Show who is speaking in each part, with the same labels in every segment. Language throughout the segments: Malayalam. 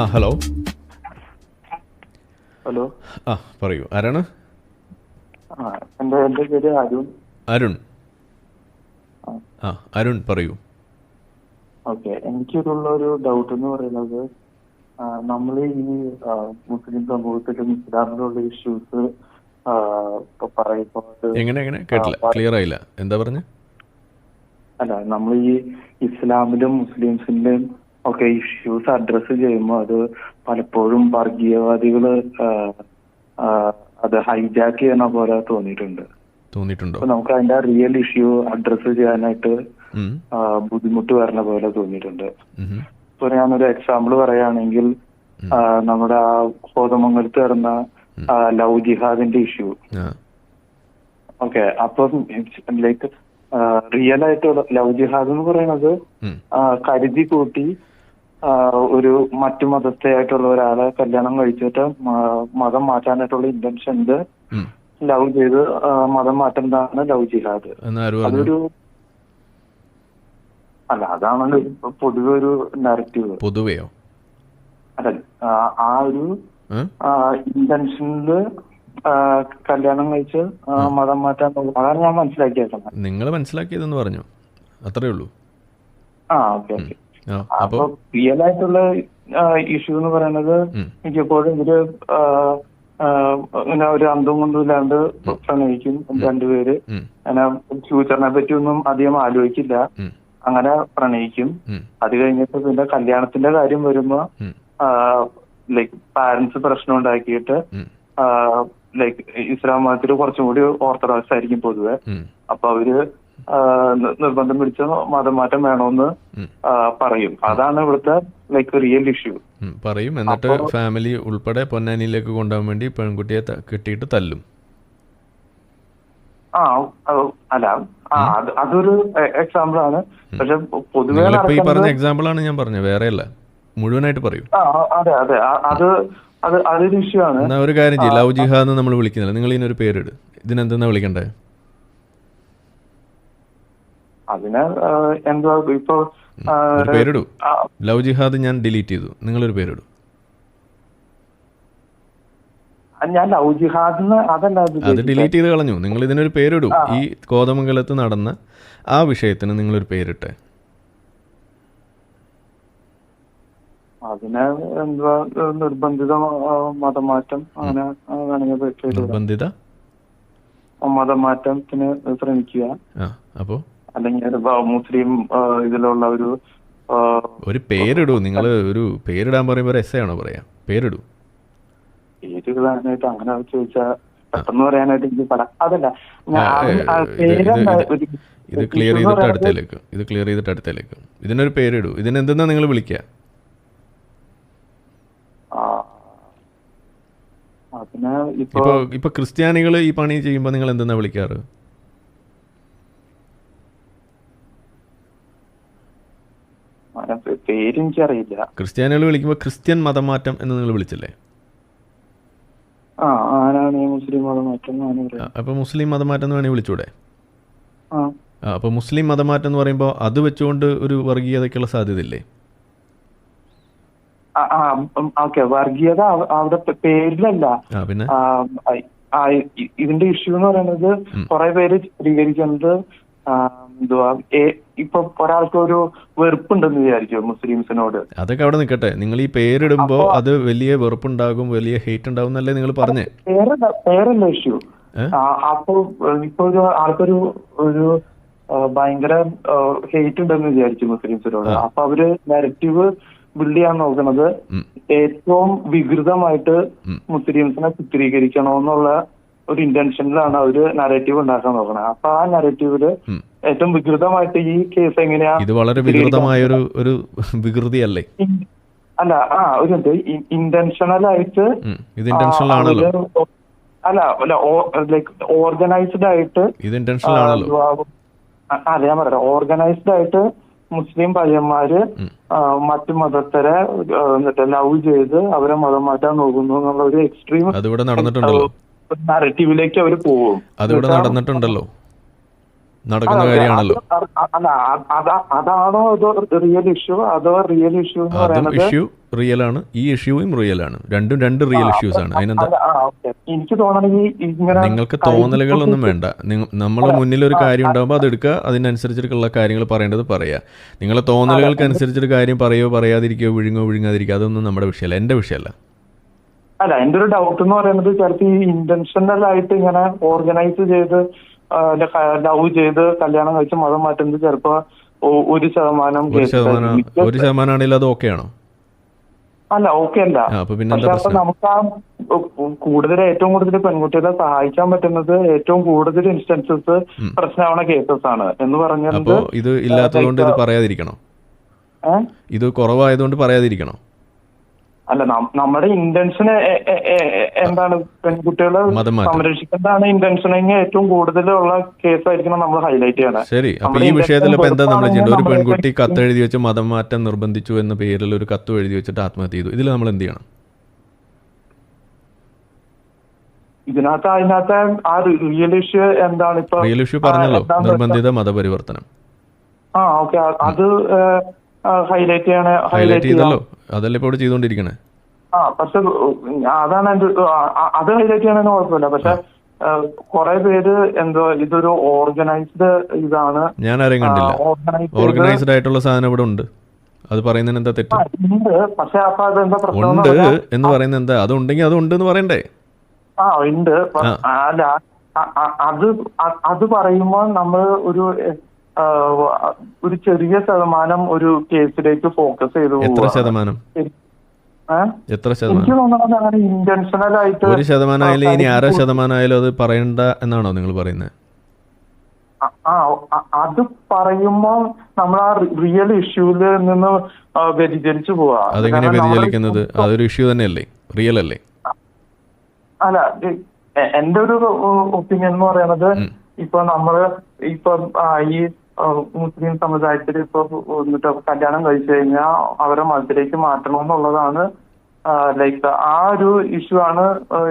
Speaker 1: ആ ഹലോ.
Speaker 2: ഹലോ.
Speaker 1: ആ പറയൂ. ആരാണ്?
Speaker 2: ആ എന്റെ എന്റെ പേര്? അരുൺ.
Speaker 1: അരുൺ.
Speaker 2: ആ.
Speaker 1: അരുൺ പറയൂ.
Speaker 2: ഓക്കെ. എനിക്കിതുള്ള ഒരു ഡൗട്ട് എന്ന് പറയുന്നത് നമ്മൾ ഈ മുസ്ലിം സമൂഹത്തിലും ഇസ്ലാമിലുള്ള ഇഷ്യൂസ് പറയുമ്പോൾ
Speaker 1: എങ്ങനെ എങ്ങനെ? കേട്ടില്ല. ക്ലിയർ ആയില്ല. എന്താ പറഞ്ഞ?
Speaker 2: അല്ല നമ്മൾ ഈ ഇസ്ലാമിലും മുസ്ലിംസിന്റെയും ഒക്കെ ഇഷ്യൂസ് അഡ്രസ്സ് ചെയ്യുമ്പോൾ അത് പലപ്പോഴും വർഗീയവാദികൾ അത് ഹൈജാക്ക് ചെയ്യുന്ന പോലെ തോന്നിയിട്ടുണ്ട്.
Speaker 1: തോന്നിയിട്ടുണ്ടോ?
Speaker 2: നമുക്ക് അതിന്റെ റിയൽ ഇഷ്യൂ അഡ്രസ്സ് ചെയ്യാനായിട്ട് ബുദ്ധിമുട്ട് വരണ പോലെ തോന്നിയിട്ടുണ്ട്. ഇപ്പൊ ഞാനൊരു എക്സാമ്പിൾ പറയുകയാണെങ്കിൽ നമ്മുടെ ആ കോതമംഗലത്ത് നടന്ന ലവ് ജിഹാദിന്റെ ഇഷ്യൂ ഓക്കെ അപ്പം ലൈക്ക് റിയൽ ആയിട്ടുള്ള ലവ് ജിഹാദ് എന്ന് പറയുന്നത് കരുതി കൂട്ടി ഒരു മറ്റു മതത്തെ ആയിട്ടുള്ള ഒരാളെ കല്യാണം കഴിച്ചിട്ട് മതം മാറ്റാനായിട്ടുള്ള ഇന്റൻഷൻ
Speaker 1: ഉണ്ട്
Speaker 2: ലവ് ചെയ്ത് മതം മാറ്റുന്നതാണ് ലവ് ജിഹാദ്.
Speaker 1: പറഞ്ഞു?
Speaker 2: അതൊരു അല്ല അതാണല്ലോ ഇപ്പൊ പൊതുവെ ഒരു നറേറ്റീവ്
Speaker 1: പൊതുവെയോ?
Speaker 2: അല്ല ആ, ഒരു? ഇന്റൻഷനിൽ കല്യാണം കഴിച്ച് മതം മാറ്റാൻ അതാണ് ഞാൻ മനസ്സിലാക്കിയത്
Speaker 1: നിങ്ങൾ മനസ്സിലാക്കിയതെന്ന് പറഞ്ഞു. അത്രേ ഉള്ളൂ.
Speaker 2: ആ ഓക്കെ ഓക്കെ. അപ്പൊ റിയൽ ആയിട്ടുള്ള ഇഷ്യൂ എന്ന് പറയുന്നത്. മിക്കപ്പോഴും ഇവർ ഇങ്ങനെ ഒരു അന്തം കൊണ്ടും ഇല്ലാണ്ട് പ്രണയിക്കും രണ്ടുപേര്. അങ്ങനെ ഫ്യൂച്ചറിനെ പറ്റി ഒന്നും അധികം ആലോചിക്കില്ല. അങ്ങനെ പ്രണയിക്കും. അത് കഴിഞ്ഞിട്ട് പിന്നെ കല്യാണത്തിന്റെ കാര്യം വരുമ്പോ ലൈക്ക് പാരന്റ്സ് പ്രശ്നം ഉണ്ടാക്കിയിട്ട് ലൈക്ക് ഇസ്ലാം മതത്തിൽ കുറച്ചും കൂടി ഓർത്തഡോക്സ് ആയിരിക്കും പൊതുവെ. അപ്പൊ അവർ നിർബന്ധം പിടിച്ച മതം മാറ്റം വേണമെന്ന് പറയും. അതാണ് ഇവിടുത്തെ ലൈക്ക് റിയൽ ഇഷ്യൂ
Speaker 1: പറയും. എന്നിട്ട് ഫാമിലി ഉൾപ്പെടെ പൊന്നാനിയിലേക്ക് കൊണ്ടുപോകാൻ വേണ്ടി പെൺകുട്ടിയെ കിട്ടിയിട്ട് തല്ലും.
Speaker 2: ആ അല്ല അതൊരു എക്സാമ്പിൾ ആണ്. പക്ഷെ പൊതുവേ
Speaker 1: പറഞ്ഞ എക്സാമ്പിൾ ആണ് ഞാൻ പറഞ്ഞത്. വേറെയല്ല. മുഴുവനായിട്ട് പറയും.
Speaker 2: അതെ അതെ. അത് അത് അതൊരു ഇഷ്യൂ ആണ്.
Speaker 1: ഒരു കാര്യം ചെയ്യും. ലവ് ജിഹാദ് നമ്മൾ വിളിക്കുന്നില്ല. നിങ്ങൾ ഇതിനൊരു പേരിട്. ഇതിനെന്തെന്നാ വിളിക്കണ്ടേ?
Speaker 2: അതിന് എന്താ ഇപ്പോ
Speaker 1: പേരിടൂ. ലവ് ജിഹാദ് ഞാൻ ഡിലീറ്റ് ചെയ്തു. നിങ്ങളൊരു പേരിടൂ.
Speaker 2: ഞാൻ ലവ് അതല്ല
Speaker 1: അത് ഡിലീറ്റ് ചെയ്ത് കളഞ്ഞു. നിങ്ങൾ ഇതിനൊരു പേരിടൂ ഈ കോതമംഗലത്ത് നടന്ന ആ വിഷയത്തിന് നിങ്ങൾ ഒരു പേരിട്ടെ.
Speaker 2: അതിന് എന്തുവാ ഏ, നിർബന്ധിത മതമാറ്റം അങ്ങനെ വേണമെങ്കിൽ.
Speaker 1: നിർബന്ധിത?
Speaker 2: മതമാറ്റത്തിന് ശ്രമിക്കുക.
Speaker 1: അപ്പോ?
Speaker 2: അല്ലെങ്കിൽ ഒരു മുസ്ലിം ഇതിലുള്ള ഒരു
Speaker 1: ഒരു പേരിടൂ. നിങ്ങൾ ഒരു പേരിടാൻ പറയുമ്പോൾ എസ് ആണോ പറയാ? പേരിടൂ.
Speaker 2: പേരിടാനായിട്ട് അങ്ങനെ ചോദിച്ചാൽ പെട്ടെന്ന് പറയാനായിട്ട് എനിക്ക് പട അതല്ല.
Speaker 1: ഇത് ക്ലിയർ ചെയ്തിട്ട് അടുത്തേക്ക്. ഇത് ക്ലിയർ ചെയ്തിട്ട് അടുത്തേക്ക്. ഇതിനൊരു പേരിടൂ. ഇതിനെന്തെന്നാ നിങ്ങൾ വിളിക്കുക
Speaker 2: ഇപ്പൊ
Speaker 1: ഇപ്പൊ ക്രിസ്ത്യാനികൾ ഈ പണി ചെയ്യുമ്പോൾ നിങ്ങൾ എന്തെന്നാ വിളിക്കാറ്
Speaker 2: അങ്ങനെ പേ- പേരെനിക്കറിയില്ല.
Speaker 1: ക്രിസ്ത്യാനികൾ വിളിക്കുമ്പോൾ ക്രിസ്ത്യൻ മതമാറ്റം എന്ന് നിങ്ങൾ വിളിച്ചില്ലേ?
Speaker 2: അപ്പൊ മുസ്ലിം മതമാറ്റം
Speaker 1: എന്ന് വേണമെങ്കിൽ വിളിച്ചൂടെ? അപ്പോൾ മുസ്ലിം മതമാറ്റം എന്ന് പറയുമ്പോൾ അത് വെച്ചുകൊണ്ട് ഒരു വർഗീയതയ്ക്കുള്ള സാധ്യതയില്ലേ?
Speaker 2: ആ, ആ ഓക്കെ. വർഗീയത അവ- അവിടെ പേരിലല്ല.
Speaker 1: പിന്നെ?
Speaker 2: ഇതിന്റെ ഇഷ്യൂ എന്ന് പറയുന്നത് കുറെ പേര് സ്വീകരിക്കുന്നത് എന്തുവാ? ഇപ്പൊ ഒരാൾക്ക് ഒരു വെറുപ്പുണ്ടെന്ന് വിചാരിച്ചു മുസ്ലിംസിനോട്?
Speaker 1: അതൊക്കെ അവിടെ നിൽക്കട്ടെ നിങ്ങൾ ഈ പേരിടുമ്പോ അത് വലിയ വെറുപ്പുണ്ടാകും വലിയ ഹേറ്റ് ഉണ്ടാകും എന്നല്ലേ നിങ്ങൾ പറഞ്ഞേ?
Speaker 2: പേരല്ല ഇഷ്യൂ? അപ്പൊ ഇപ്പൊ ഒരു ആൾക്കൊരു ഒരു ഭയങ്കര ഹേറ്റ് ഉണ്ടെന്ന് വിചാരിച്ചു മുസ്ലിംസിനോട്. അപ്പൊ അവർ നെഗറ്റീവ് ബിൽഡ് ചെയ്യാൻ നോക്കുന്നത് ഏറ്റവും വികൃതമായിട്ട്. മുസ്ലിംസിനെ ചിത്രീകരിക്കണമെന്നുള്ള ഒരു ഇന്റൻഷനിലാണ് അവർ നരേറ്റീവ് ഉണ്ടാക്കാൻ നോക്കുന്നത് അപ്പൊ ആ
Speaker 1: നരേറ്റീവിൽ
Speaker 2: ഏറ്റവും വികൃതമായിട്ട് ഈ കേസ് എങ്ങനെയാ
Speaker 1: ഇത് വളരെ വികൃതമായ ഒരു ഒരു വികൃതിയല്ലേ?
Speaker 2: അല്ല ആ ഒരു ഇന്റൻഷണൽ ആയിട്ട്
Speaker 1: ഇത് ഇന്റൻഷണൽ ആണല്ലോ.
Speaker 2: അല്ല അല്ല ലൈക്ക് ഓർഗനൈസ്ഡ് ആയിട്ട്
Speaker 1: ഇത് ഇന്റൻഷണൽ ആണല്ലോ.
Speaker 2: ആ, അതെ ഞാൻ പറയാം ഓർഗനൈസ്ഡ് ആയിട്ട് മുസ്ലിം പയ്യന്മാര് മറ്റു മതസ്ഥരെ എന്നിട്ട് ലവ് ചെയ്ത് അവരെ മതം മാറ്റാൻ നോക്കുന്നു എന്നുള്ള ഒരു എക്സ്ട്രീം
Speaker 1: അതിവിടെ നടന്നിട്ടുണ്ടല്ലോ.
Speaker 2: നറേറ്റീവിലേക്ക് അവർ പോകും.
Speaker 1: അതിവിടെ നടന്നിട്ടുണ്ടല്ലോ. നടക്കുന്ന കാര്യമാണല്ലോ.
Speaker 2: അതാണോ അതോ റിയൽ ഇഷ്യൂ അതോ റിയൽ ഇഷ്യൂ
Speaker 1: അതും ഇഷ്യൂ റിയൽ ആണ്. ഈ ഇഷ്യൂവും റിയൽ ആണ്. രണ്ടും രണ്ട് റിയൽ ഇഷ്യൂസ് ആണ്. അതിനെന്താ
Speaker 2: എനിക്ക് തോന്നണെങ്കിൽ
Speaker 1: നിങ്ങൾക്ക് തോന്നലുകളൊന്നും വേണ്ട. നമ്മളെ മുന്നിൽ ഒരു കാര്യം ഉണ്ടാകുമ്പോൾ അത് എടുക്കുക. അതിനനുസരിച്ചിട്ടുള്ള കാര്യങ്ങൾ പറയേണ്ടത് പറയുക നിങ്ങളെ തോന്നലുകൾക്ക് അനുസരിച്ചൊരു കാര്യം പറയുകയോ പറയാതിരിക്കുകയോ വിഴുങ്ങോ വിഴുങ്ങാതിരിക്കുക അതൊന്നും നമ്മുടെ വിഷയമല്ല. എന്റെ വിഷയമല്ല.
Speaker 2: അല്ല എന്റെ ഒരു ഡൗട്ട് എന്ന് പറയുന്നത് ചിലപ്പോ ഈ ഇന്റൻഷനൽ ആയിട്ട് ഇങ്ങനെ ഓർഗനൈസ് ചെയ്ത് ലവ് ചെയ്ത് കല്യാണം കഴിച്ച് മതം മാറ്റുന്നത് ചിലപ്പോ ഒരു ശതമാനം
Speaker 1: ഒരു ശതമാനമാണെങ്കിൽ അത് ഓക്കെയാണോ
Speaker 2: അല്ല ഓക്കെ അല്ല. പക്ഷെ അപ്പൊ നമുക്ക് ആ കൂടുതൽ ഏറ്റവും കൂടുതൽ പെൺകുട്ടികളെ സഹായിക്കാൻ പറ്റുന്നത് ഏറ്റവും കൂടുതൽ ഇൻസ്റ്റൻസസ് പ്രശ്നമാവണ കേസസ് ആണ് എന്ന് പറഞ്ഞത്
Speaker 1: ഇത് ഇല്ലാത്തതുകൊണ്ട് ഇത് പറയാതിരിക്കണോ? ഇത് കുറവായതുകൊണ്ട് പറയാതിരിക്കണോ?
Speaker 2: അല്ല നമ്മുടെ ഇന്റൻഷൻ എന്താണ്? പെൺകുട്ടികളെ. സംരക്ഷിക്കേണ്ടതാണ് ഇന്റൻഷൻ എങ്കിൽ ഏറ്റവും കൂടുതലുള്ള കേസ് ആയിരിക്കണം നമ്മൾ ഹൈലൈറ്റ് ചെയ്യണം.
Speaker 1: ശരി. അപ്പൊ ഈ വിഷയത്തിൽ ഇപ്പൊ എന്താ നമ്മൾ ചെയ്യേണ്ടത്? ഒരു പെൺകുട്ടി കത്ത് എഴുതി വെച്ച് മതം മാറ്റം നിർബന്ധിച്ചു എന്ന പേരിൽ ഒരു കത്ത് എഴുതി വെച്ചിട്ട് ആത്മഹത്യ ചെയ്തു. ഇതിൽ നമ്മൾ എന്ത് ചെയ്യണം?
Speaker 2: ഇതിനകത്ത് അതിനകത്ത് ആ റിയൽ ഇഷ്യൂ എന്താണ്? ഇപ്പൊ
Speaker 1: റിയൽ ഇഷ്യൂ പറഞ്ഞല്ലോ. നിർബന്ധിത മതപരിവർത്തനം.
Speaker 2: ആ ഓക്കെ. അത് ഹൈലൈറ്റ് ചെയ്യണ
Speaker 1: ഹൈലൈറ്റ് ചെയ്തല്ലോ. അതല്ലേ ഇപ്പോൾ ചെയ്തുകൊണ്ടിരിക്കണേ
Speaker 2: ആ പക്ഷെ അതാണ് എന്റെ അത് ഹൈലൈറ്റ് ചെയ്യണതിന് കുഴപ്പമില്ല. പക്ഷെ കുറെ പേര് എന്തോ ഇതൊരു ഓർഗനൈസ്ഡ് ഇതാണ്.
Speaker 1: ഞാൻ ആരെയും കണ്ടില്ല.
Speaker 2: ഓർഗനൈസ്ഡ്
Speaker 1: ആയിട്ടുള്ള സാധനം ഇവിടെ ഉണ്ട്. അത് പറയുന്നതിന് എന്താ തെറ്റ്?
Speaker 2: ഉണ്ട്. എന്ന്
Speaker 1: പറയുന്നത് എന്താ? അതുണ്ടെങ്കിൽ അത് ഉണ്ട് എന്ന് പറയണ്ടേ?
Speaker 2: ആ ഉണ്ട്. അല്ല അത് അത് പറയുമ്പോൾ നമ്മൾ ഒരു ഒരു ചെറിയ ശതമാനം ഒരു കേസിലേക്ക് ഫോക്കസ് ചെയ്തു
Speaker 1: എത്ര ശതമാനം? എത്ര ശതമാനം?
Speaker 2: ഇന്റൻഷനൽ ആയിട്ട്
Speaker 1: ഒരു ശതമാനം ആയാലും ഇനി ആറ് ശതമാനം ആയാലും അത് പറയണ്ട എന്നാണോ നിങ്ങൾ പറയുന്നത്
Speaker 2: ആ അത് പറയുമ്പോൾ നമ്മൾ ആ റിയൽ ഇഷ്യൂൽ നിന്ന് വ്യതിചലിച്ചു പോവാ.
Speaker 1: അതെങ്ങനെ വ്യതിചലിക്കുന്നത്? അതൊരു ഇഷ്യൂ തന്നെയല്ലേ? റിയൽ അല്ലേ?
Speaker 2: അല്ല എന്റെ ഒരു ഒപ്പീനിയൻ എന്ന് പറയുന്നത് ഇപ്പൊ നമ്മൾ ഇപ്പൊ ഈ മുസ്ലിം സമുദായത്തിൽ ഇപ്പൊ എന്നിട്ട് കല്യാണം കഴിച്ചു കഴിഞ്ഞാൽ അവരെ മതത്തിലേക്ക് മാറ്റണം എന്നുള്ളതാണ് ലൈക്ക് ആ ഒരു ഇഷ്യൂ ആണ്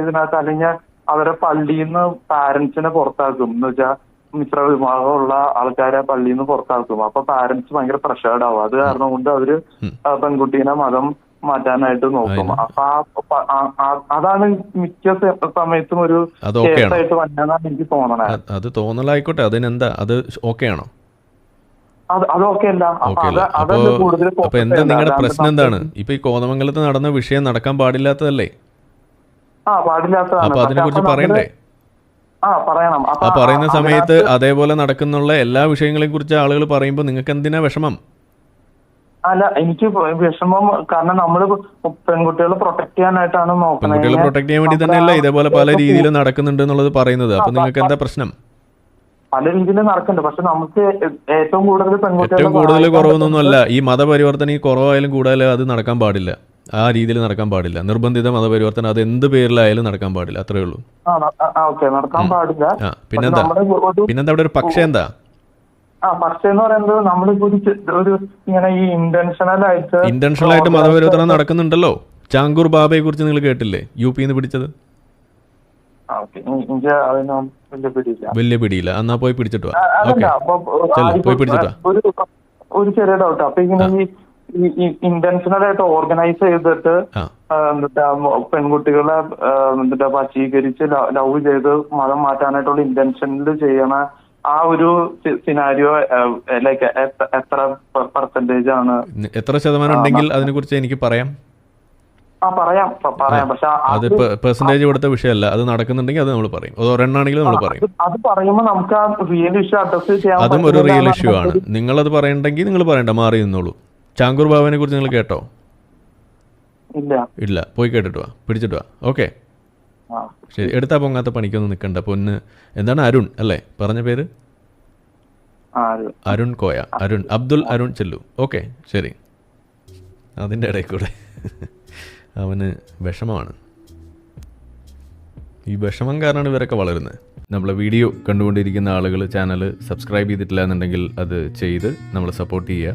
Speaker 2: ഇതിനകത്ത് അല്ലെങ്കിൽ അവരെ പള്ളിയിൽ നിന്ന് പാരന്റ്സിനെ പുറത്താക്കും. എന്ന് വെച്ചാൽ മിശ്ര വിഭാഗമുള്ള ആൾക്കാരെ പള്ളിയിൽ നിന്ന് പുറത്താക്കും. അപ്പൊ പാരന്റ്സ് ഭയങ്കര പ്രഷേർഡ് ആവും. അത് കാരണം കൊണ്ട് അവർ പെൺകുട്ടീനെ മതം മാറ്റാനായിട്ട് നോക്കും. അപ്പൊ അതാണ് മിക്ക സമയത്തും ഒരു? കേസായിട്ട് വന്നതാണ് എനിക്ക് തോന്നണേ.
Speaker 1: അത് അത് തോന്നലായിക്കോട്ടെ. അതിനെന്താ? അത് ഓക്കെ ആണോ എന്താ നിങ്ങളുടെ പ്രശ്നം എന്താണ്? ഇപ്പൊ ഈ കോതമംഗലത്ത് നടന്ന വിഷയം നടക്കാൻ പാടില്ലാത്തതല്ലേ? അപ്പൊ അതിനെ കുറിച്ച് പറയണ്ടേ?
Speaker 2: ആ
Speaker 1: പറയുന്ന സമയത്ത് അതേപോലെ നടക്കുന്നുള്ള എല്ലാ വിഷയങ്ങളെയും കുറിച്ച് ആളുകൾ പറയുമ്പോൾ നിങ്ങൾക്ക് എന്തിനാ വിഷമം?
Speaker 2: അല്ല എനിക്ക് വിഷമം കാരണം നമ്മൾ പെൺകുട്ടികളെ പ്രൊട്ടക്ട് ചെയ്യാനായിട്ടാണ് നോക്കുന്നത്
Speaker 1: പെൺകുട്ടികളെ പ്രൊട്ടക്ട് ചെയ്യാൻ വേണ്ടി തന്നെയല്ല ഇതേപോലെ പല രീതിയിൽ നടക്കുന്നുണ്ട് എന്നുള്ളത് പറയുന്നത്. അപ്പൊ നിങ്ങൾക്ക് എന്താ പ്രശ്നം?
Speaker 2: പല രീതിയിലും നടക്കുന്നുണ്ട്. പക്ഷെ നമുക്ക് ഏറ്റവും കൂടുതൽ
Speaker 1: ഏറ്റവും കൂടുതൽ കുറവൊന്നുമല്ല ഈ മതപരിവർത്തനം ഈ കുറവായാലും കൂടുതലും അത് നടക്കാൻ പാടില്ല. ആ രീതിയിൽ നടക്കാൻ പാടില്ല. നിർബന്ധിത മതപരിവർത്തനം അത് എന്ത് പേരിലായാലും നടക്കാൻ പാടില്ല. അത്രേ ഉള്ളൂ.
Speaker 2: നടക്കാൻ പാടില്ല.
Speaker 1: പിന്നെന്താ? പിന്നെന്താ അവിടെ ഒരു പക്ഷേ എന്താ?
Speaker 2: ആ പക്ഷേ എന്ന് പറയുന്നത് നമ്മളിപ്പോ ഒരു ഇങ്ങനെ ഈ ഇന്റൻഷണൽ ആയിട്ട്
Speaker 1: ഇന്റൻഷണൽ ആയിട്ട് മതപരിവർത്തനം നടക്കുന്നുണ്ടല്ലോ. ചാങ്കൂർ ബാബയെ കുറിച്ച് നിങ്ങൾ കേട്ടില്ലേ? യു പിന്ന് പിടിച്ചത്
Speaker 2: ആ, ഓക്കെ എനിക്ക് അതിനൊന്നും വലിയ പിടിയില്ല.
Speaker 1: എന്നാ പോയി പിടിച്ചിട്ട് പോയി പിടിച്ചിട്ട്.
Speaker 2: ഒരു ചെറിയ ഡൗട്ട് അപ്പൊ ഇങ്ങനെ ഈ ഇന്റൻഷനൽ ആയിട്ട് ഓർഗനൈസ് ചെയ്തിട്ട് എന്നിട്ട് പെൺകുട്ടികളെ എന്താ എന്നിട്ട് വശീകരിച്ച് ലവ് ചെയ്ത് മതം മാറ്റാനായിട്ടുള്ള ഇന്റൻഷനിൽ ചെയ്യണ ആ ഒരു സിനാരിയോ ലൈക്ക് എത്ര പെർസെന്റേജ് ആണ്?
Speaker 1: എത്ര ശതമാനം ഉണ്ടെങ്കിൽ അതിനെ കുറിച്ച് എനിക്ക് പറയാം.
Speaker 2: പറയാം. പറയാം. പക്ഷെ
Speaker 1: അത് പെർസെന്റേജ് കൊടുത്ത വിഷയമല്ല. അത് നടക്കുന്നുണ്ടെങ്കിൽ അത് നമ്മൾ പറയും. അത് ഒരെണ്ണാണെങ്കിലും നമ്മൾ പറയും.
Speaker 2: അത് അത് പറയുമ്പോൾ നമുക്ക് ആ റിയൽ ഇഷ്യൂ അഡ്രസ് ചെയ്യാൻ
Speaker 1: അതും ഒരു റിയൽ ഇഷ്യൂ ആണ്. നിങ്ങളത് പറയണ്ടെങ്കിൽ നിങ്ങൾ പറയണ്ട. മാറി നിന്നോളൂ. ചാങ്കൂർ ബാബുവിനെ കുറിച്ച് നിങ്ങൾ കേട്ടോ?
Speaker 2: ഇല്ല.
Speaker 1: ഇല്ല. പോയി കേട്ടിട്ട് വാ. പിടിച്ചിട്ട് വാ. ഓക്കെ. ശരി. എടുത്താ പൊങ്ങാത്ത പണിക്കൊന്നും നിൽക്കണ്ട പൊന്ന്. എന്താണ് അരുൺ അല്ലേ? പറഞ്ഞ പേര്? അരുൺ. കോയ. അരുൺ. അബ്ദുൽ അരുൺ ചെല്ലു. ഓക്കെ. ശരി. അതിന്റെ ഇടയിൽ കൂടെ. അവന് വിഷമമാണ്. ഈ വിഷമം കാരണമാണ് ഇവരൊക്കെ വളരുന്നത്. നമ്മളെ വീഡിയോ കണ്ടുകൊണ്ടിരിക്കുന്ന ആളുകൾ ചാനൽ സബ്സ്ക്രൈബ് ചെയ്തിട്ടില്ല എന്നുണ്ടെങ്കിൽ അത് ചെയ്ത് നമ്മളെ സപ്പോർട്ട് ചെയ്യുക.